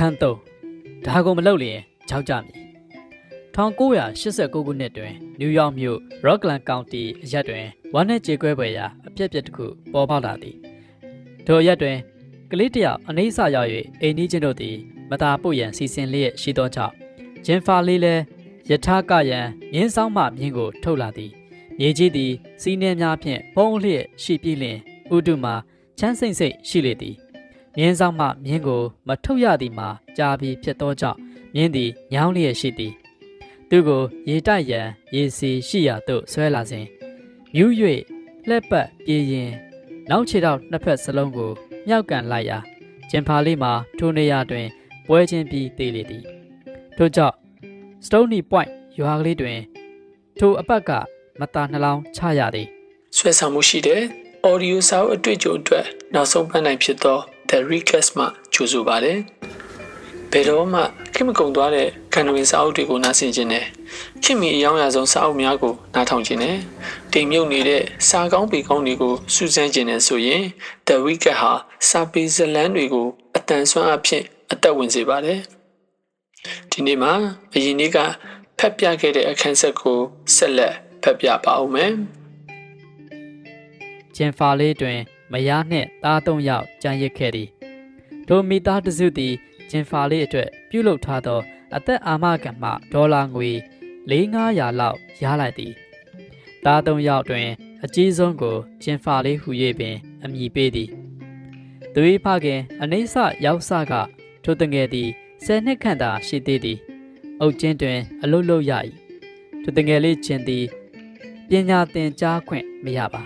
အခန်း3ဒါကိုမလုပ်လျင်ကြောက်ကြမည်1989ခုနှစ်တွင်နယူးယောက်မြို့ Rockland County အရက်တွင်ဝမ်းနဲ့ကြေကွဲပွဲရာအပြက်ပြက်တစ်ခုပေါ်ပေါက်လာသည်ထိုအရက်တွင်ကလေးတစ်ယောက်အနေဆာရောက်၍အိမ်နီးချင်းတို့သည်မသာပုတ်ရန်စီစဉ်လျက်ရှိသောကြောင့်ဂျင်ဖာလေးလည်းယထာကရန်မြင်းဆောင်မှမြင်းကိုထုတ်လာသည်မြေကြီးသည်စီးနှဲများဖြင့်ပုံလျက်ရှိပြီးလျင်ဥတုမှာချမ်းစိမ့်စိတ်ရှိလေသည် မြင်းဆောင်မှမြင်းကိုမထုတ်ရသည်မှာကြာပြီးဖြစ်သောကြောင့်မြင်းသည်ညောင်းလျက်ရှိသည်သူကိုရေတိုက်ရန်ရေစီရှိရာသို့ဆွဲလာစဉ်မြူး၍လှက်ပတ်ပြေးရင်နောက်ခြေထောက်နှစ်ဖက်စလုံးကိုမြောက်ကန်လိုက်ရာကျင်ဖာလေးမှာထိုနေရာတွင် ပွဲချင်းပြီးသေးလေသည်ထို့ကြောင့် Stony Point ရွာကလေးတွင်ထိုအပတ်ကမတာနှလောင်းချရသည်ဆွဲဆောင်မှုရှိတဲ့ audio စာအုပ်အတွေ့အကြုံအတွက်နောက်ဆုံးပန်းနိုင်ဖြစ်သော The Recast မှကြိုဆိုပါတယ်။ဘယ်တော့မှခင်မကုံသွားတဲ့ကန်ဝင်စာအုပ်တွေကိုနားဆင်ခြင်းနဲ့ခင်မီအယောင်းအရဆုံးစာအုပ်များကိုနားထောင်ခြင်းနဲ့တိမ်မြုပ်နေတဲ့စာကောင်းပေကောင်းတွေကိုစူးစမ်းခြင်းနဲ့ဆိုရင် The Recast ဟာစာပေဇာတ်လမ်းတွေကိုအတန်ဆွမ်းအဖြစ်အသက်ဝင်စေပါတယ်။ဒီနေ့မှာအရင်နေ့ကဖတ်ပြခဲ့တဲ့အခန်းဆက်ကိုဆက်လက်ဖတ်ပြပါဦးမယ်။ကျင်ဖာလေးတွင် မယားနှင့်သားသုံးယောက်ကြံရစ်ခဲ့သည်ထိုမိသားတစုသည်ကျင်ဖာလေးအတွက်ပြုလုပ်ထားသော အသက်အာမခံမှဒေါ်လာငွေ4-500လောက်ရလိုက်သည်သားသုံးယောက်တွင် အကြီးဆုံးကိုကျင်ဖာလေးဟူ၍ပင် အမည်ပေးသည်သူ၏ဖခင်အနိစ္စရောက်စကထိုတငယ်သည်ဆယ်နှစ်ခန့်သာရှိသေးသည်အုတ်ကျင်းတွင် အလုတ်လုတ်ရ၏ထိုတငယ်လေးချင်းသည်ပညာသင်ကြားခွင့်မရပါ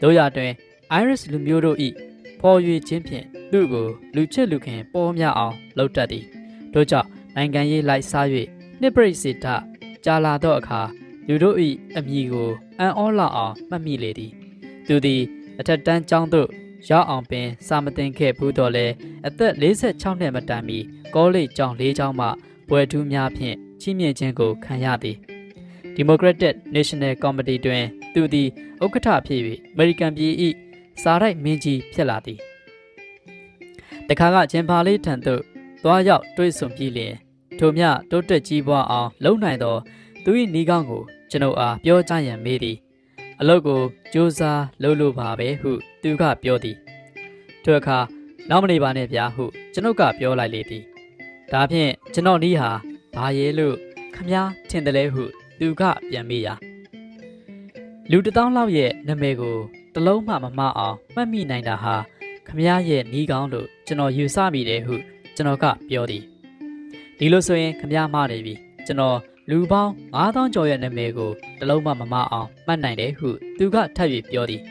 တို့ရတွင် Iris လူမျိုးတို့၏ဖော်ရွေခြင်းဖြင့်သူ့ကိုလူချစ်လူခင်ပေါ်များအောင်လုပ်တတ်သည်တို့ကြောင့်နိုင်ငံရေးလိုက်စား၍နှစ်ပရိစေတကြာလာသောအခါလူတို့၏အမည်ကိုအံ့ဩလောက်အောင်မှတ်မိလေသည်သူသည်အထက်တန်းကျောင်းသို့ရောက်အောင်ပင်စာမတင်ခဲ့ဘူးတော့လဲအသက်46နှစ်မတန်မီကောလိပ်ကျောင်း၄ကျောင်းမှဘွယ်ထူးများဖြင့်ချီးမြှင့်ခြင်းကိုခံရသည် Democratic National Committee တွင် သူသည်ဥက္ကဋ္ဌဖြစ်၍အမေရိကန်ပြည်၏ စာရိုက်မင်းကြီးဖြစ်လာသည်တခါကဂျင်ပါလေးထံသို့သွားရောက်တွေ့ဆုံပြီးလျင်ထိုမြတိုးတက်ကြီးပွားအောင်လုံနိုင်သောသူ၏နီးကောင်းကိုကျွန်ုပ်အားပြောကြရန်မေးသည်အလုတ်ကိုစူးစမ်းလုပ်လို့ပါပဲဟုသူကပြောသည်ထိုအခါနောက်မနေပါနဲ့ဗျာဟုကျွန်ုပ်ကပြောလိုက်လေသည်ဒါဖြင့်ကျွန်တော်နီးဟာဘာရဲလို့ခမားထင်တယ်လဲဟုသူကပြန်မေးရာလူတစ်သောင်းလောက်ရဲ့နာမည်ကို တစ်လုံးမှမမအောင်မှတ်မိနိုင်တာဟာခမရရဲ့နီးကောင်းလို့ကျွန်တော်ယူဆမိတယ်ဟုကျွန်တော်ကပြောသည်ဒီလိုဆိုရင်ခမရမနေပြီကျွန်တော်လူပေါင်း9000ကျော်ရဲ့နာမည်ကိုတစ်လုံးမှမမအောင်မှတ်နိုင်တယ်ဟုသူကထပ်၍ပြောသည်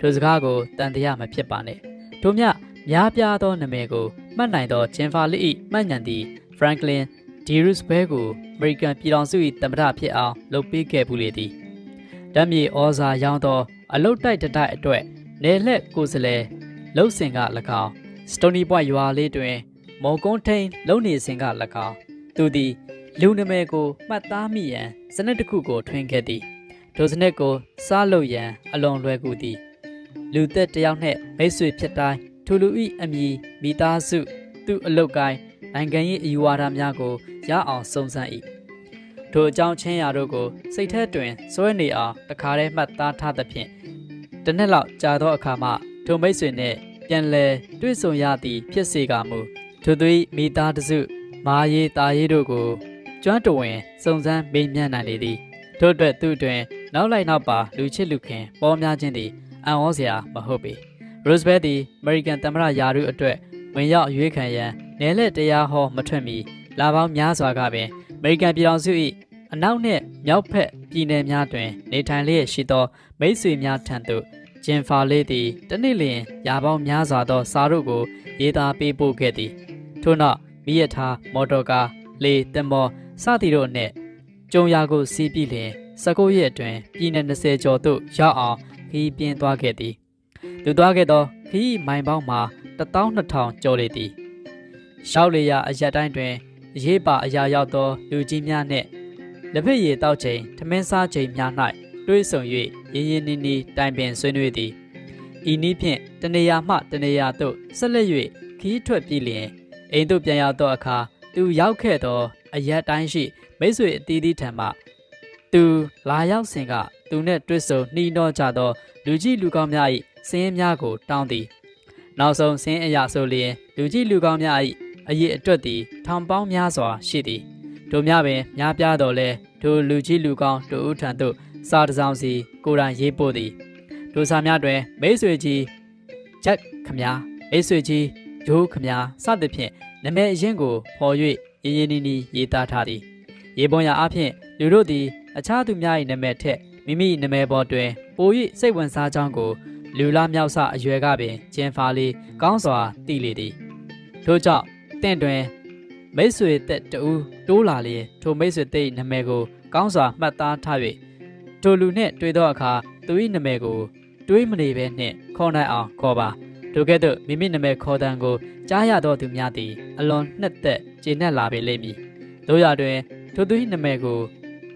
ထိုစကားကိုတန်တရားမဖြစ်ပါနဲ့တို့မြများပြားသောနာမည်ကိုမှတ်နိုင်သောဂျင်ဖာလီ၏မှတ်ဉဏ်သည် Franklin D. Roosevelt ကိုအမေရိကန်ပြည်ထောင်စု၏သမ္မတဖြစ်အောင်လုပ်ပေးခဲ့ဘူးလေသည်ဓာတ်မြေဩဇာရောင်းသော အလုတ်တိုက်တတိုက်အတွက်နေလက်ကိုယ်စလဲလှုပ်စင်က၎င်းစတိုနီပွိုင်ရွာလေးတွင် မော်ကွန်းထိန်လုံနေစဉ်က၎င်းသူသည်လူနာမည်ကိုမှတ်သားမိရန်စနစ်တစ်ခုကိုထွင်ခဲ့သည်ထိုစနစ်ကိုစားလုပ်ရန်အလွန်လွယ်ကူသည်လူသက်တစ်ယောက်နှင့်မိတ်ဆွေဖြစ်တိုင်းထိုလူ၏အမည်မိသားစု သူ့အလုတ်ကိုင်းနိုင်ငံရေးအယူဝါဒများကိုရအောင်စုံစမ်း၏ ထိုအကြောင်းချင်းရာတို့ကိုစိတ်ထဲတွင်စွဲနေအောင်တခါတည်းမှတ်သားထားသဖြင့်တစ်နှစ်လောက်ကြာသောအခါမှထိုမိတ်ဆွေနှင့်ပြန်လည်တွေ့ဆုံရသည်ဖြစ်စေကမူထိုသူ၏မိသားတစုမာရေးတာရေးတို့ကိုကျွမ်းတဝင်စုံစမ်းမေးမြန်းနိုင်လေသည်ထို့အတွက်သူတွင် နောက်လိုက်နောက်ပါလူချစ်လူခင်ပေါ်များခြင်းသည်အံ့ဩစရာမဟုတ်ပေ Roosevelt သည် American သမ္မတယာရုအတွက်ဝင်ရောက်ရွေးခံရန်နယ်လက်တရားဟောမထွက်မီလာပေါင်းများစွာကပင် American ပြည်ထောင်စု၏အနောက်နှင့်မြောက်ဘက်ပြည်နယ်များတွင် နေထိုင်လျက်ရှိသောမိတ်ဆွေများထံသို့ဂျင်ဖာလေးသည်တနေ့လျင်ရာပေါင်းများစွာသောစာတို့ကိုရေးသားပေးပို့ခဲ့သည်ထို့နောက်မိရထားမော်တော်ကားလေတင်မောစသည်တို့နှင့်ကြုံရာကိုစီးပြီးလျင်19ရက်အတွင်းပြည်နယ်20ကျော်သို့ရောက်အောင်ခီးပြင်းသွားခဲ့သည်သူသွားခဲ့သောခီးမိုင်ပေါင်းမှာ12000ကျော်လေသည်ရောက်လေရာအရက်တိုင်းတွင် ရေးပါအရာရောက်သောလူကြီးများနှင့်လက်ဖက်ရည်တောက်ချိန်ထမင်းစားချိန်များ၌တွေးဆုံ၍ရင်းရင်းနှီးနှီးတိုင်ပင်ဆွေးနွေးသည်ဤနည်းဖြင့်တနေရာမှတနေရာသို့ဆက်လက်၍ခီးထွက်ပြီးလျင်အိမ်သို့ပြန်ရောက်သောအခါသူရောက်ခဲ့သောအရက်တိုင်းရှိမိတ်ဆွေအသီးသီးထံမှသူလာရောက်စဉ်ကသူနှင့်တွေ့ဆုံနှီးနှောကြသော လူကြီးလူကောင်းများ၏စင်းများကိုတောင်းသည် နောက်ဆုံးစင်းအရာဆိုလျင်လူကြီးလူကောင်းများ၏ အရေးအတွက်သည်ထောင်ပေါင်းများစွာရှိသည်တို့များပင်များပြားတော်လဲတို့လူကြီးလူကောင်းတို့ဦးထံသို့စာတစ်စောင်စီကိုယ်တိုင်ရေးပို့သည်တို့စာများတွင်မိတ်ဆွေကြီးချက်ခမားမိတ်ဆွေကြီးဂျိုးခမားစသဖြင့်နမဲအရင်ကိုဖော်၍ရင်းရင်းနှီးနှီးရေးသားထားသည်ရေပွန်ရာအဖြစ်လူတို့သည်အခြားသူများ၏နမဲထက်မိမိနမဲပေါ်တွင်ပို၍စိတ်ဝင်စားကြောင်းကိုလူလားမြောက်စအရွယ်ကပင်ကျင်ဖာလေးကောင်းစွာသိလေသည်ထို့ကြောင့် တင့်တွင်မိတ်ဆွေသက်တူတိုးလာလျင်ထိုမိတ်ဆွေသက်၏နမဲကိုကောင်းစွာမှတ်သားထား၍ထိုလူနှင့်တွေ့သောအခါသူ၏နမဲကိုတွေးမနေဘဲနှင့်ခေါ်နိုင်အောင်ခေါ်ပါထိုကဲ့သို့မိမိနမဲခေါ်တံကိုကြားရသောသူများသည်အလွန်နှစ်သက်ကျေနပ်လာပေလိမ့်မည်တို့ရတွင်ထိုသူ၏နမဲကို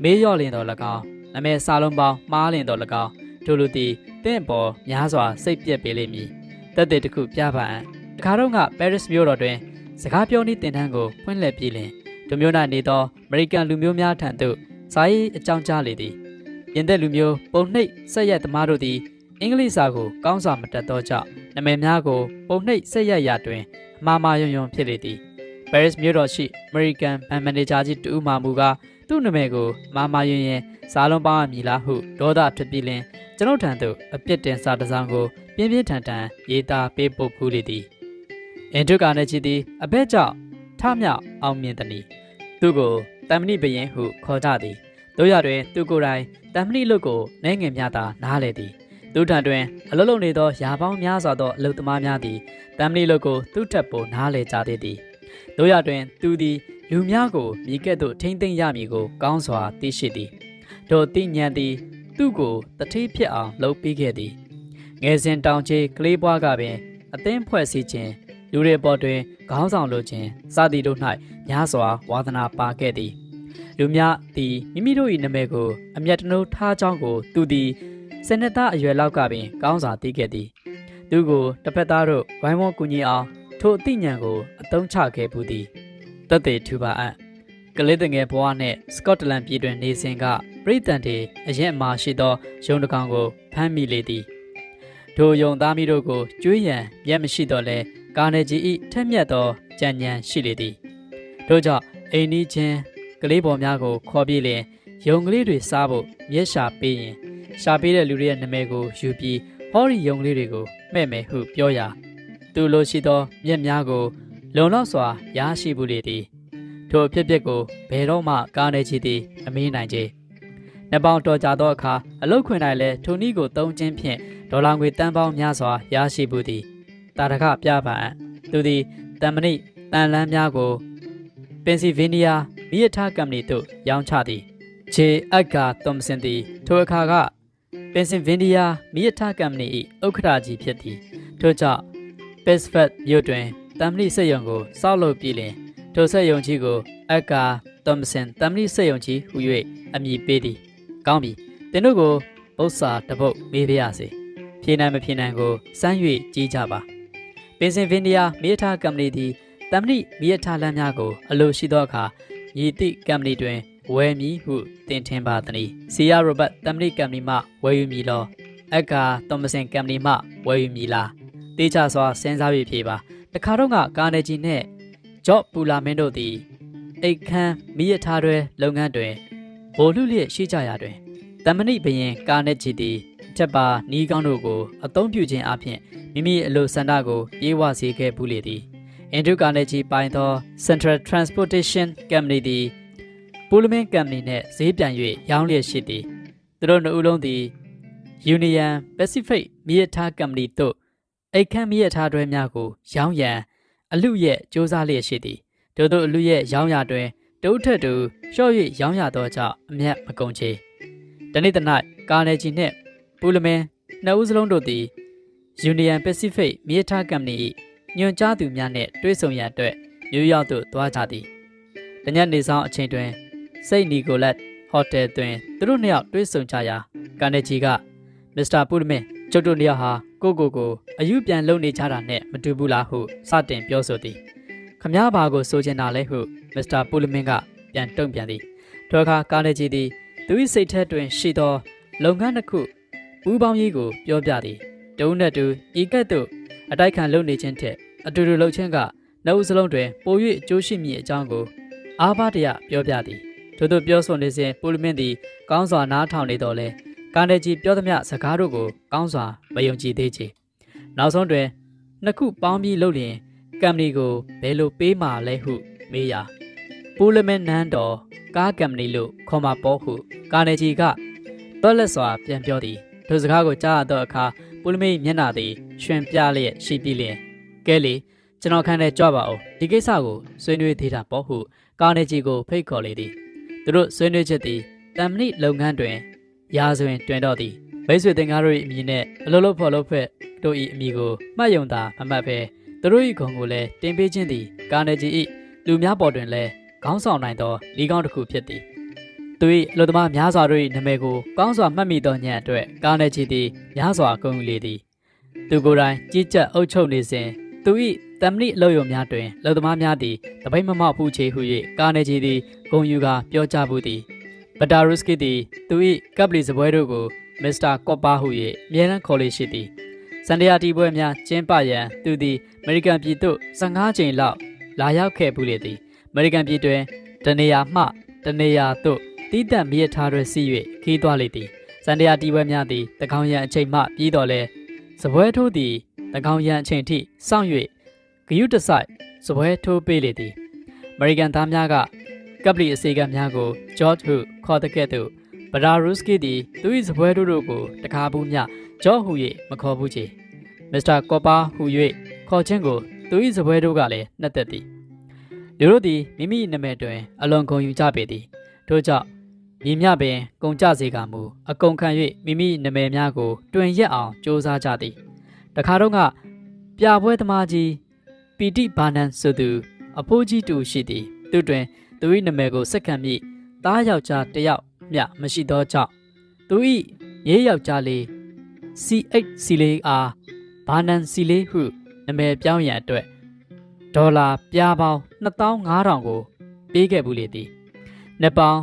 မေးလျော့လင်တော်၎င်းနမဲစာလုံးပေါင်းမှားလင်တော်၎င်းထိုလူသည်တင့်ပေါ်များစွာစိတ်ပြက်ပေလိမ့်မည်တက်တဲ့တစ်ခုပြပါအံ့တခါတော့ကပဲရစ်မြို့တော်တွင် စကားပြောနည်းတင်တန်းကိုဖွင့်လှစ်ပြီးလင်ဒုမျိုး၌နေသောအမေရိကန်လူမျိုးများထံသို့စာရေးအကြောင်းကြားလေသည်ပြင်သက်လူမျိုးပုံနှိပ်ဆက်ရက်သမားတို့သည်အင်္ဂလိပ်စာကိုကောင်းစွာမတတ်သောကြောင့်နာမည်များကိုပုံနှိပ်ဆက်ရက်ရာတွင်အမှားမှားယွံယွံဖြစ်လေသည်ပဲရစ်မြို့တော်ရှိအမေရိကန်ဘဏ်မန်နေဂျာကြီးတူဦးမာမူကသူ့နာမည်ကိုမာမာယွင်ရင်စားလုံးပေါင်းရမည်လားဟုဒေါသထွက်ပြီးလင်ကျွန်ုပ်ထံသို့အပြစ်တင်စာတစ်စောင်ကိုပြင်းပြင်းထန်ထန်ရေးသားပေးပို့ဖူးလေသည် အင်ဒုကာနဲ့ချီသည်အဘဲကြောင့်ထမြောက်အောင်မြင်သည်။သူကိုတမ္မဏိဘယင်ဟုခေါ်ကြသည်။တို့ရတွင်သူကိုယ်တိုင်တမ္မဏိလုတ်ကိုနိုင်ငယ်များသာနားလေသည်။သူထံတွင်အလုံးလုံးနေသောယာပေါင်းများစွာသောအလုသမားများသည်တမ္မဏိလုတ်ကိုသူ့ထက်ပိုနားလေကြသေးသည်။တို့ရတွင်သူသည်လူများကိုမိကဲ့သို့ထိမ့်သိမ့်ရမည်ကိုကောင်းစွာသိရှိသည်။တို့သိဉဏ်သည်သူ့ကိုတတိဖြစ်အောင်လှုပ်ပေးခဲ့သည်။ငယ်စဉ်တောင်ချေကလေးပွားကပင်အသင်းဖွဲ့စည်းခြင်း လူတွေပေါ်တွင်ခေါင်းဆောင်လိုခြင်းစသည်တို့၌များစွာဝါသနာပါခဲ့သည်လူများသည်မိမိတို့၏နာမည်ကိုအမျက်တနိုးထားကြောင်းကိုသူသည်စနစ်သားအရွယ်လောက်ကပင် ကောင်းစွာသိခဲ့သည်သူကိုတစ်ဖက်သားတို့ဝိုင်းဝန်းကူညီအောင်ထိုအသိဉာဏ်ကိုအသုံးချခဲ့ဘူးသည်တက်သေးထူပါအပ်ကလေးတငယ်ဘဝနှင့်စကော့တလန်ပြည်တွင်နေစဉ်ကပြည်တန်တီအရင်အမှာရှိသောရုံတကောင်ကိုဖမ်းမိလေသည်ဒိုယုံသားမိတို့ကိုကျွေးရန်မျက်မရှိတော့လဲ ကာနေဂျီ၏ထက်မြက်သောကြံဉဏ်ရှိလေသည်ထို့ကြောင့်အိမ်နီးချင်းကလေးပေါ်များကိုခေါ်ပြေးလျင်ယုံကလေးတွေစားဖို့မျက်ရှာပေးရင်ရှာပေးတဲ့လူတွေရဲ့နာမည်ကိုယူပြီးဟောဒီယုံကလေးတွေကိုမှဲ့မယ်ဟုပြောရာသူလိုရှိသောမျက်များကို လုံလောက်စွာရရှိမှုလေသည်ထိုအဖြစ်အပျက်ကိုဘယ်တော့မှကာနေချီသည်အမေးနိုင်ချေနှစ်ပေါင်းတော်ကြာသောအခါအလုတ်ခွင်၌လည်းထိုနည်းကိုသုံးခြင်းဖြင့်ဒေါ်လာငွေတန်ပေါင်းများစွာရရှိမှုသည် တာရကပြပါအံ့သူသည်တမ်မဏိတန်လန်းများကိုပင်စီဗေးနီးယားမိရထားကမ္ပဏီသို့ရောင်းချသည်ဂျေအက်ဂါသွမ်စင်သည်ထိုအခါကပင်စင်ဗင်နီးယားမိရထားကမ္ပဏီ၏ဥက္ကဋ္ဌကြီးဖြစ်သည်ထို့ကြောင့်ပက်စဖတ်မြို့တွင်တမ်မဏိစက်ရုံကိုစောက်လုပ်ပြီးလင်ထိုစက်ရုံကြီးကိုအက်ဂါသွမ်စင်တမ်မဏိစက်ရုံကြီးဟူ၍အမည်ပေးသည်ကောင်းပြီသင်တို့ကိုပု္ပ္ပစာတပုတ်မေးပါရစေဖြေနိုင်မဖြေနိုင်ကိုစမ်း၍ကြီးကြပါ ပင်စင်ဗင်နီးယားမိရထားကမ္ပဏီသည်တမ်မဏိမိရထားလမ်းများကိုအလိုရှိသောအခါညီတိကမ္ပဏီတွင်ဝယ်မည်ဟုတင်ထင်ပါသည်။စီယာရိုဘတ်တမ်မဏိကမ္ပဏီမှဝယ်ယူမည်လော။အက္ကာသောမစင်ကမ္ပဏီမှဝယ်ယူမည်လား။တေချာစွာစဉ်းစားပြီးဖြေပါ။တခါတော့ကကာနေဂျီနှင့်ဂျော့ပူလာမင်းတို့သည်အိတ်ခမ်းမိရထားတွဲလုပ်ငန်းတွင်ဗိုလ်လူလျက်ရှိကြရာတွင်တမဏိဘရင်ကာနေဂျီသည် ချက်ပါနီးကောင်းတို့ကိုအသုံးပြုခြင်းအပြင်မိမိအလိုဆန္ဒကိုပြေဝစေခဲ့ဘူးလေသည်အန်ဒရူကာနေဂျီပိုင်သော Central Transportation Company သည်ပူလမင်းကမ်ပဏီနှင့်ဈေးပြန်၍ရောင်းလျက်ရှိသည်သူတို့နှစ်ဦးလုံးသည် Union Pacific မြေရထားကမ်ပဏီသို့အိတ်ခမ်းမြေရထားတွဲများကို ရောင်းရန်အလူရဲ့စ조사လျက်ရှိသည်တို့တို့အလူရဲ့ရောင်းရတွင်တုတ်ထက်တူလျှော့၍ရောင်းရသောကြောင့်အမျက်မကုန်ချေတနေ့တနေ့ကာနယ်ဂျီနှင့် ပူလမင်းနှစ်ဦးစလုံးတို့သည် Union Pacific မြေထားကမ်ပဏီ၏ညွှန်ကြားသူများနှင့်တွေ့ဆုံရန်အတွက်မြို့ရောက်သို့သွားကြသည်။တညနေဆောင်အချိန်တွင်စိတ်နီကိုလက်ဟိုတယ်တွင်သူတို့နှစ်ယောက်တွေ့ဆုံကြရာကန်နေဂျီကမစ္စတာပူရမင်ကျုပ်တို့နှစ်ယောက်ဟာကိုကိုကိုအယူပြန်လုပ်နေကြတာနဲ့မတူဘူးလားဟုစတင်ပြောဆိုသည်ခမားဘာကိုဆိုချင်တာလဲဟုမစ္စတာပူလမင်ကပြန်တုံ့ပြန်သည်ထိုအခါကာနေဂျီသည်သူ၏စိတ်ထဲတွင်ရှိသောလုပ်ငန်းတစ်ခု ပူးပေါင်းရေးကိုပြောပြသည်တုံးနဲ့တူဤကဲ့သို့အတိုက်ခံလုပ်နေခြင်းထက်အတူတူလုပ်ခြင်းကနှုတ်စလုံးတွင်ပို၍အကျိုးရှိမည်အကြောင်းကိုအာဘတရပြောပြသည်ထို့သို့ပြောဆိုနေစဉ်ပူလမင်သည်ကောင်းစွာနားထောင်နေတော်လဲကာနေဂျီပြောသမျှစကားတို့ကိုကောင်းစွာမယုံကြည်သေးချေနောက်ဆုံးတွင်နှစ်ခုပေါင်းပြီးလုပ်လျင်ကမ်ပဏီကိုဘယ်လိုပေးမှာလဲဟုမေးရာပူလမင်နန်းတော်ကားကမ်ပဏီလို့ခေါ်မှာပေါ့ဟုကာနေဂျီကတော်လက်စွာပြန်ပြောသည် ထိုစကားကိုကြားရသောအခါပူလမင်မျက်နှာသည်ရွှင်ပြလျက်ရှိပြီးလျင်ကဲလေကျွန်တော်ခန့်တဲ့ကြွပါအောင်ဒီကိစ္စကိုဆွေးနွေးသေးတာပေါ့ဟုကာနေဂျီကိုဖိတ်ခေါ်လေသည်သူတို့ဆွေးနွေးချက်သည်တမ်မဏိလုပ်ငန်းတွင်ရာဇဝင်တွင်တော့သည်မိတ်ဆွေတင်ကားတို့၏အမည်နဲ့အလုပ်လုပ်ဖော်လုပ်ဖက်တို့၏အမည်ကိုမှတ်ယုံသာမမှတ်ဘဲသူတို့၏ဂုဏ်ကိုလည်းတင်ပေးခြင်းသည်ကာနေဂျီ၏လူများပေါ်တွင်လည်းခေါင်းဆောင်နိုင်သောဤကောင်းတစ်ခုဖြစ်သည် သူ၏အလို့သမားများစွာတို့၏နာမည်ကိုကောင်းစွာမှတ်မိသောညံ့အတွက်ကာနေဂျီသည်များစွာဂုဏ်ယူလေသည်သူကိုယ်တိုင်ကြီးကြပ်အုပ်ချုပ်နေစဉ်သူ၏တမ္မဏိအလုပ်ရုံများတွင်လူသမားများသည်တပိတ်မမောက်ဖူးချေဟု၍ကာနေဂျီသည်ဂုဏ်ယူကာပြောကြားမှုသည်ဘတာရုစကီသည်သူ၏ကပ်ပလီစပွဲတို့ကိုမစ္စတာကော့ပါဟု၍အမြဲတမ်းခေါ်လေရှိသည်စန္ဒယာတီပွဲများကျင်းပရန်သူသည်အမေရိကန်ပြည်သို့15ကြိမ်လောက်လာရောက်ခဲ့ပူလေသည်အမေရိကန်ပြည်တွင်တနေရာမှတနေရာသို့ တီးတန့်မြစ်ထားတွင်စီ၍ခီးသွားလေသည်စန္ဒယာတီပွဲများသည်တကောင်ရန်အချိန်မှပြီးတော်လဲစပွဲထိုးသည်တကောင်ရန်အချိန်ထိစောင့်၍ဂယုတဆိုင်စပွဲထိုးပေးလေသည်အမေရိကန်သားများကကပ်ပလီအစီကံများကိုဂျော့ဂျ်ဟုခေါ်တဲ့ကဲ့သို့ဗဒါရုစကီသည်သူ၏စပွဲတို့တို့ကိုတကားဘူးမြဂျော့ဟူ၍မခေါ်ဘူးချေမစ္စတာကော်ပါဟူ၍ခေါ်ခြင်းကိုသူ၏စပွဲတို့ကလည်းနှက်သက်သည်လူတို့သည်မိမိနာမည်တွင်အလွန်ဂုဏ်ယူကြပေသည်ထို့ကြောင့် ညီမျှပင်ကုန်ကြစေကမူအကုန်ခံ၍မိမိနာမည်များကို တွင်ရက်အောင်စ조사ကြသည်တခါတော့ကပြပွဲသမားကြီးပီတိဘာနန်ဆိုသူ အဖိုးကြီးတူရှိသည်သူတွင်သူ၏နာမည်ကိုစက္ကန့်မြသားယောက်ျားတစ်ယောက်မျှမရှိသောကြောင့်သူ၏ရေးယောက်ျားလေး C8 စီလေးအားဘာနန်စီလေးဟုနာမည်ပြောင်းရန်အတွက်ဒေါ်လာပြားပေါင်း2500ကိုပေးခဲ့ဘူးလေသည်နှစ်ပေါင်း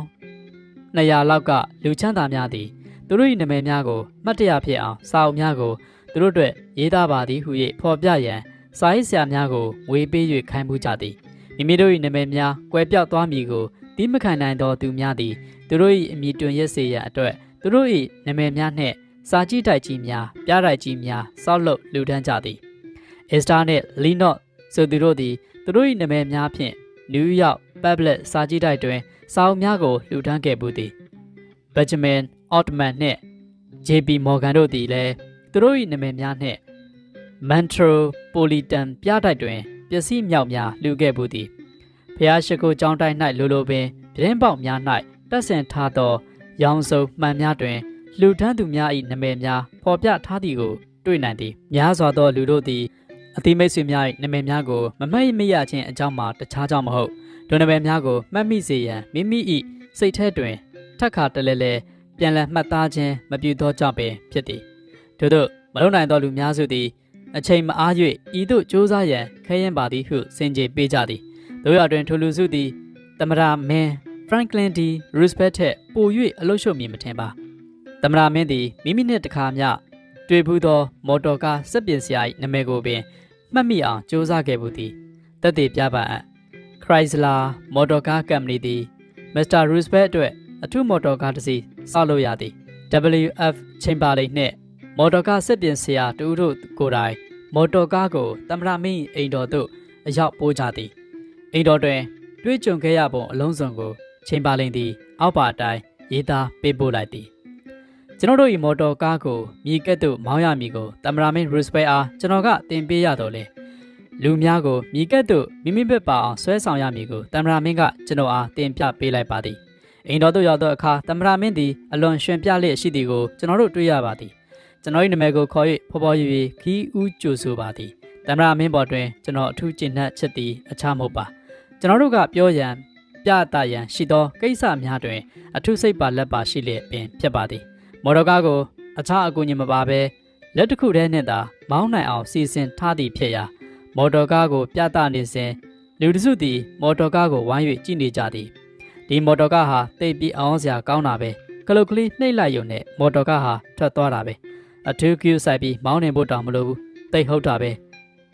200လောက်ကလူချမ်းသာများသည်သူတို့၏နာမည်များကိုမှတ်တရဖြစ်အောင်စာအုပ်များကိုသူတို့အတွက်ရေးသားပါသည်ဟု၍ဖော်ပြရန်စာရေးဆရာများကိုဝေပေး၍ခိုင်းမှုကြသည်မိမိတို့၏နာမည်များကွယ်ပြောက်သွားမည်ကိုတီးမခံနိုင်သောသူများသည်သူတို့၏အမည်တွင်ရက်စေရန်အတွက်သူတို့၏နာမည်များနှင့်စာကြည့်တိုက်ကြီးများပြားတိုက်ကြီးများစောက်လုပ်လူထမ်းကြသည်အက်စတာနှင့်လီနော့ဆိုသူတို့သည်သူတို့၏နာမည်များဖြင့်နယူးယောက်ပက်ဘလက်စာကြည့်တိုက်တွင် စာအုပ်များကိုလှူဒန်းခဲ့ပူသည်ဘက်ဂျမင်အော့တမန်နှင့် JP Morgan တို့သည်လည်းသူတို့၏နာမည်များနှင့် Metropolitan ပြတိုက်တွင်ပစ္စည်းမြောက်များလှူခဲ့ပူသည်ဖျားရှိခိုးကျောင်းတိုင်း၌လိုလိုပင်ပြင်းပေါက်များ၌တက်ဆင်ထားသော ရောင်စုံမှန်များတွင်လူထမ်းသူများ၏နာမည်များဖော်ပြထားသည်ကိုတွေ့နိုင်သည်များစွာသောလူတို့သည်အတိမိတ်ဆွေများ၏နာမည်များကိုမမှတ်မရခြင်းအကြောင်းမှာတခြားကြောင့်မဟုတ် ဒွန်နဘယ်များကိုမှတ်မိစေရန်မိမိ၏စိတ်ထဲတွင်ထက်ခါတလဲလဲပြန်လည်မှတ်သားခြင်းမပြုသောကြောင့်ပင်ဖြစ်သည်ထို့သို့မလုံနိုင်သောလူများစုသည်အချိန်မအား၍ဤသို့ကြိုးစားရန်ခဲယဉ်ပါသည်ဟုစင်ကြေပေးကြသည်တို့ရတွင်ထိုလူစုသည်တမရာမင်း Franklin D. Roosevelt ထက်ပို၍အလုရှုပ်မည်မထင်ပါတမရာမင်းသည်မိမိနှင့်တခါမျှတွေ့ဘူးသော မော်တော်ကားစက်ပင်စရာ၏နာမည်ကိုပင်မှတ်မိအောင်ကြိုးစားခဲ့ဘူးသည်တက်တည်ပြပါအပ် Chrysler မော်တော်ကားကမ္ပဏီသည် Mr. Roosevelt အတွက်အထူးမော်တော်ကားတစ်စီးစောက်လို့ရသည် WF Chamberlain နှင့်မော်တော်ကားစက်ပြင်ဆရာတူတို့ကိုယ်တိုင်မော်တော်ကားကိုသမရာမင်းအိမ်တော်သို့အရောက်ပို့ကြသည်အိမ်တော်တွင် တွေ့ကြုံခဲ့ရပုံအလုံးစုံကိုချိန်ပါလိန်သည် အောက်ပါအတိုင်းရေးသားပေးပို့လိုက်သည်ကျွန်တော်တို့ဤမော်တော်ကားကိုမြေကဲ့သို့မောင်းရမည်ကိုတမရာမင်း Roosevelt အားကျွန်တော်ကတင်ပေးရတော့လေ လူများကိုမြေကဲ့သို့မိမိဘက်ပါအောင်ဆွဲဆောင်ရမည်ကိုတမရာမင်းကကျွန်တော်အားတင်ပြပေးလိုက်ပါသည်အိမ်တော်သို့ရောက်သောအခါတမရာမင်းသည်အလွန်ရှင်ပြလျက်ရှိသည်ကိုကျွန်တော်တို့တွေ့ရပါသည်ကျွန်တော်၏နာမည်ကိုခေါ်၍ဖော်ဖော်ရွေခီးဦးကြိုဆိုပါသည်တမရာမင်းပေါ်တွင်ကျွန်တော်အထူးကျင့်နှက်ချက်သည်အခြားမဟုတ်ပါကျွန်တော်တို့ကပြောရန်ပြသရန်ရှိသောကိစ္စများတွင် အထူးစိတ်ပါလက်ပါရှိလျက်ပင်ဖြစ်ပါသည်မော်တော်ကားကိုအခြားအကူအညီမပါဘဲလက်တစ်ခုတည်းနဲ့သာမောင်းနိုင်အောင်စီစဉ်ထားသည်ဖြစ်ရာ မော်တော်ကားကို ပြသနေစဉ်လူတစုသည်မော်တော်ကားကိုဝိုင်း၍ကြည့်နေကြသည်ဒီမော်တော်ကားဟာတိတ်ပြီးအောင်စရာကောင်းတာပဲကလုတ်ကလေးနှိပ်လိုက်ရုံနဲ့မော်တော်ကားဟာထွက်သွားတာပဲအထူးကျူဆိုင်ပြီးမောင်းနေဖို့တောင်မလိုဘူးတိတ်ဟုတ်တာပဲ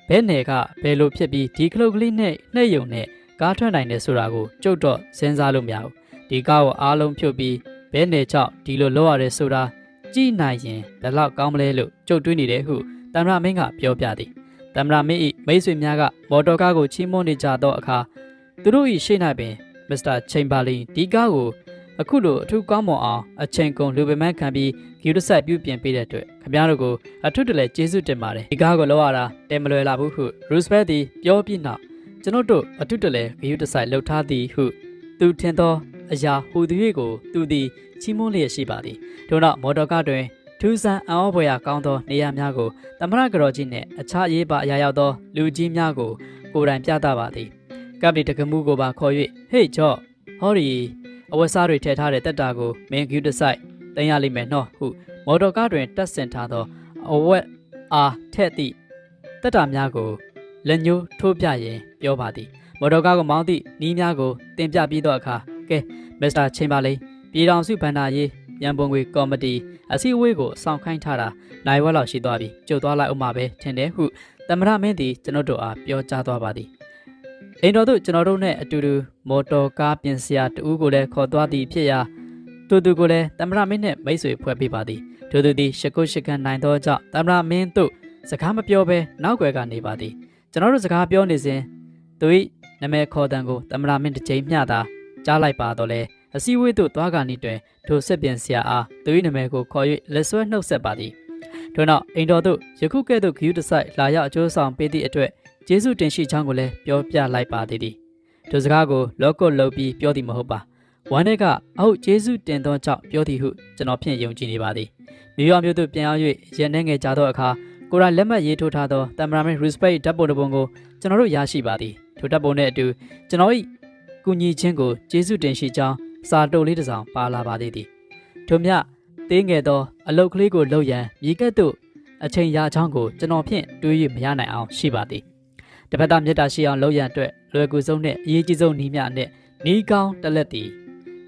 ဘဲနယ်ကဘယ်လိုဖြစ်ပြီးဒီကလုတ်ကလေးနဲ့နှိပ်ရုံနဲ့ကားထွက်နိုင်တယ်ဆိုတာကိုကြုတ်တော့စဉ်းစားလို့မရဘူးဒီကားကိုအားလုံးဖြုတ်ပြီးဘဲနယ်ကြောင့်ဒီလိုလုပ်ရတယ်ဆိုတာကြည့်နိုင်ရင်ဘယ်လောက်ကောင်းမလဲလို့ကြုတ်တွေးနေတယ်ဟုတမရမင်းကပြောပြသည် တမရာမင်း၏မိတ်ဆွေများကမော်တော်ကားကိုချီးမွမ်းနေကြသောအခါသူတို့၏ရှေ့၌ပင်မစ္စတာချိန်ဘာလင်ဒီကားကိုအခုလိုအထူးကောင်းမွန်အောင်အချိန်ကုန်လူပင်မခံပြီးဂီယူတဆိုင်ပြုပြင်ပေးတဲ့အတွက်ခင်ဗျားတို့ကိုအထူးတလဲကျေးဇူးတင်ပါတယ်ဒီကားကိုလောက်ရတာတဲမလွယ်လာဘူးဟုရူစဘက်သည်ပြောပြီးနောက်ကျွန်တော်တို့အထူးတလဲဂီယူတဆိုင်လှုပ်ထားသည်ဟုသူထင်သောအရာဟူသည်၍ကိုသူသည်ချီးမွမ်းလျက်ရှိပါသည်ထို့နောက်မော်တော်ကားတွင် ထူးဆန်းအံ့ဩဖွယ်ရာကောင်းသောနေရာများကိုတမရကတော်ကြီးနှင့်အခြားရေးပါအရာရောက်သောလူကြီးများကိုကိုယ်တိုင်ပြသပါသည်ကပ်ပလီတကမှုကိုပါခေါ်၍ဟေ့ကြော့ဟောဒီအဝတ်စားတွေထည့်ထားတဲ့တက်တာကိုမင်းဂူတဆိုင်တင်ရလိမ့်မယ်နော်ဟုမော်တော်ကားတွင်တက်ဆင်ထားသောအဝတ်အားထက်သည့်တက်တာများကိုလက်ညှိုးထိုးပြရင်ပြောပါသည်မော်တော်ကားကိုမောင်းသည့်နီးများကိုတင်ပြပြီးသောအခါကဲမစ္စတာချင်းပါလိပြည်တော်စုဘန္နာရေး ရန်ပုံငွေကော်မတီအစည်းအဝေးကိုစောင့်ခိုင်းထားတာနိုင်ဝက်လောက်ရှိသွားပြီကြုတ်သွားလိုက်အောင်ပါပဲထင်တယ်ဟုတမရမင်းသည်ကျွန်တော်တို့အားပြောကြားသွားပါသည်အိမ်တော်တို့ကျွန်တော်တို့နဲ့အတူတူမော်တော်ကားပြင်စရာတူကိုလည်းခေါ်သွားသည်ဖြစ်ရာတူတူကိုလည်းတမရမင်းနဲ့မိတ်ဆွေဖွဲ့ပေးပါသည်တူတူသည်ရှကုရှကန်နိုင်သောကြောင့်တမရမင်းတို့စကားမပြောဘဲနောက်ွယ်ကနေပါသည်ကျွန်တော်တို့စကားပြောနေစဉ်သူ၏နာမည်ခေါ်တံကိုတမရမင်းတစ်ချိန်မျှသာကြားလိုက်ပါတော့လေ အစည်းအဝေးသို့သွားကနီတွင်ထိုဆက်ပြန်ဆရာအားသူ၏နာမည်ကိုခေါ်၍လက်ဆွဲနှုတ်ဆက်ပါသည်ထို့နောက်အိမ်တော်သို့ယခုကဲ့သို့ဂယူးတဆိုင်လာရောက်အကျိုးဆောင်ပေးသည့်အတွက်ကျေးဇူးတင်ရှိချောင်းကိုလည်းပြောပြလိုက်ပါသေးသည်ထိုစကားကိုလောကုတ်လုပ်ပြီးပြောသည်မဟုတ်ပါဝမ်းထဲကအဟုတ်ကျေးဇူးတင်သောကြောင့်ပြောသည်ဟုကျွန်တော်ဖြင့်ယုံကြည်နေပါသည်မြို့ရမြို့သို့ပြန်ရောက်၍ရန်နေငယ်ကြသောအခါကိုရိုင်းလက်မှတ်ရေးထိုးထားသောတမရာမင်း respect ဓာတ်ပုံတစ်ပုံကိုကျွန်တော်တို့ရရှိပါသည်ထိုဓာတ်ပုံနဲ့အတူကျွန်တော်၏ကူညီခြင်းကိုကျေးဇူးတင်ရှိကြောင်း စာတုပ်လေးတစ်စောင်ပါလာပါသေးသည်ထို့မြသေးငယ်သောအလုတ်ကလေးကိုလှုပ်ရန်မြေကဲ့သို့အချိန်ရာချောင်းကိုကျွန်တော်ဖြင့်တွေး၍မရနိုင်အောင်ရှိပါသည်တစ်ဖက်သားမေတ္တာရှိအောင်လှုပ်ရန်အတွက်လွယ်ကူဆုံးနဲ့အရေးကြီးဆုံးနည်းများနဲ့နီးကောင်းတစ်လက်သည်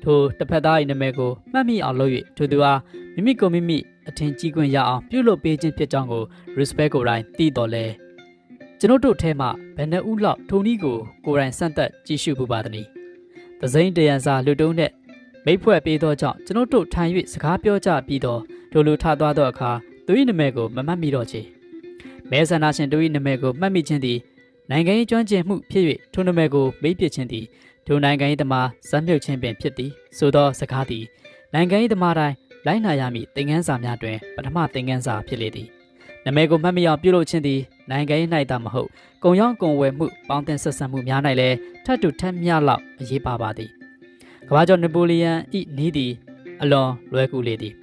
ထိုတစ်ဖက်သား၏နာမည်ကိုမှတ်မိအောင်လုပ်၍ထိုသူအားမိမိကိုမိမိအထင်ကြီးခွင့်ရအောင်ပြုလုပ်ပေးခြင်းဖြစ်ကြောင်းကို respect ကိုယ်တိုင်သိတော်လဲကျွန်ုပ်တို့ထဲမှဘယ်နှဦးလောက်ထိုနည်းကိုကိုယ်တိုင်စမ်းသပ်ကြည့်ရှုပူပါသည်။ သစိမ့်တရန်စာလူတုံးနဲ့မိတ်ဖွဲ့ပေးသောကြောင့်ကျွန်ုပ်တို့ထိုင်၍စကားပြောကြပြီးတော့ဒိုလိုထသွားသောအခါသူ၏နာမည်ကိုမမှတ်မိတော့ချေ။မဲဆန္ဒရှင်တို့၏နာမည်ကိုမှတ်မိခြင်းသည်နိုင်ငံရေးကျွမ်းကျင်မှုဖြစ်၍ထိုနာမည်ကိုမေးပစ်ခြင်းသည်ထိုနိုင်ငံရေးသမားဇက်မြုပ်ခြင်းပင်ဖြစ်သည်ဆိုသောစကားသည်နိုင်ငံရေးသမားတိုင်းလိုက်နာရမည့်သင်ခန်းစာများတွင်ပထမသင်ခန်းစာဖြစ်လေသည်။ နာမည်ကိုမှတ်မိအောင်ပြုလုပ်ခြင်းသည်နိုင်ငံရေး၌သာမဟုတ်ကုံရောင်းကုံဝယ်မှုပေါင်းတင်ဆက်ဆံမှုများ၌လည်းထပ်တူထက်မြလောက်အရေးပါပါသည်ကမ္ဘာကျော်နပိုလီယံဤနီးသည်အလွန်လွယ်ကူလေသည်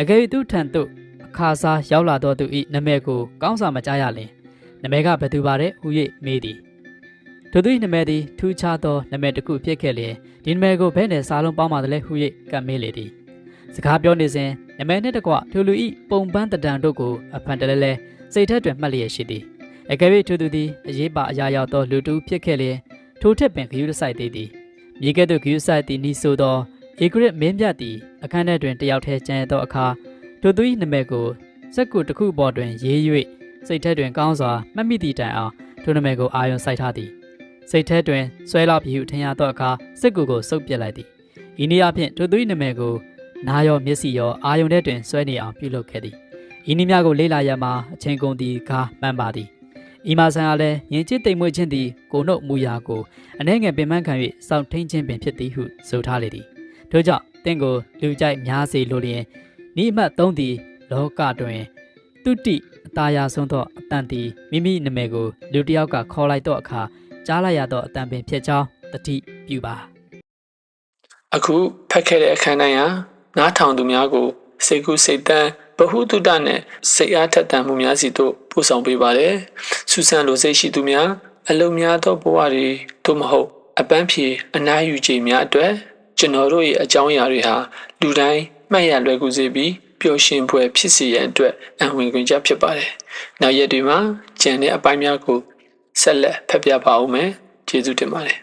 အကယ်၍သူထံသို့အခါစားရောက်လာသောသူဤနာမည်ကိုကောင်းစွာမကြားရလင်နာမည်ကဘယ်သူပါတဲ့ဟူ၍မေးသည်ထိုသူ၏နာမည်သည်ထူးခြားသောနာမည်တစ်ခုဖြစ်ခဲ့လျင်ဒီနာမည်ကိုဘယ်နဲ့စားလုံးပေါင်းပါသလဲဟူ၍ကပ်မေးလေသည် စကားပြောနေစဉ်နာမည်နှင့်တကွထိုလူဤပုံပန်းတံတို့ကိုအဖန်တလဲလဲစိတ်ထက်တွင်မှတ်လျက်ရှိသည်အကယ်၍ထိုသူသည်အရေးပါအရာရောက်သောလူတူဖြစ်ခဲ့လျင်ထိုထက်ပင်ဂယုတဆိုင်သေးသည်မြေကဲ့သို့ဂယုဆိုင်သည်နီးဆိုသောဧကရစ်မင်းမြတ်သည်အခန်းထဲတွင်တယောက်တည်းကျန်ရသောအခါထိုသူ၏နာမည်ကိုစက်ကူတစ်ခုပေါ်တွင်ရေး၍စိတ်ထဲတွင်ကောင်းစွာမှတ်မိသည့်တိုင်အောင်ထိုနာမည်ကိုအာရုံစိုက်ထားသည်စိတ်ထဲတွင်ဆွဲလောက်ပြီးဟုထင်ရသောအခါစက်ကူကိုစုပ်ပစ်လိုက်သည်ဤနည်းအားဖြင့်ထိုသူ၏နာမည်ကို နားရောမျက်စိရောအာယုန်ထဲတွင်ဆွဲနေအောင်ပြုလုပ်ခဲ့သည်ဤနည်းများကိုလေ့လာရမှာအချိန်ကုန်သည်ကားမှန်ပါသည်ဤမာဆန်အားလည်းယဉ်ကျေးတိမ်မွေ့ခြင်းသည်ကိုနှုတ်မူရာကိုအနှဲငယ်ပင်ပန်းခံ၍စောင့်ထိန်ခြင်းပင်ဖြစ်သည်ဟုဆိုထားလေသည်ထို့ကြောင့်တင့်ကိုလူကြိုက်များစေလိုလျင်ဤအမှတ်သုံးသည်လောကတွင်တုတိအตาရာဆုံးသောအတန်သည်မိမိနာမည်ကိုလူတစ်ယောက်ကခေါ်လိုက်သောအခါကြားလိုက်ရသောအတန်ပင်ဖြစ်ကြောင်းတတိပြုပါအခုဖတ်ခဲ့တဲ့အခန်းတိုင်းဟာ နားထောင်သူများကိုစိတ်ကူးစိတ်တန်းဗဟုသုတနဲ့စိတ်အားထက်သန်မှုများစီတို့ပို့ဆောင်ပေးပါတယ်။စူဆန်လိုစိတ်ရှိသူများအလုံများသောဘဝတွေသို့မဟုတ်အပန်းဖြေအနားယူခြင်းများအတွက်ကျွန်တော်တို့ရဲ့အကြောင်းအရာတွေဟာလူတိုင်းမှတ်ရလွယ်ကူစေပြီးပျော်ရွှင်ဖွယ်ဖြစ်စေရန်အတွက်အံဝင်ခွင့်ချက်ဖြစ်ပါတယ်။နောက်ရက်တွေမှာကျန်တဲ့အပိုင်းများကိုဆက်လက်ဖတ်ပြပါဦးမယ်။ကျေးဇူးတင်ပါတယ်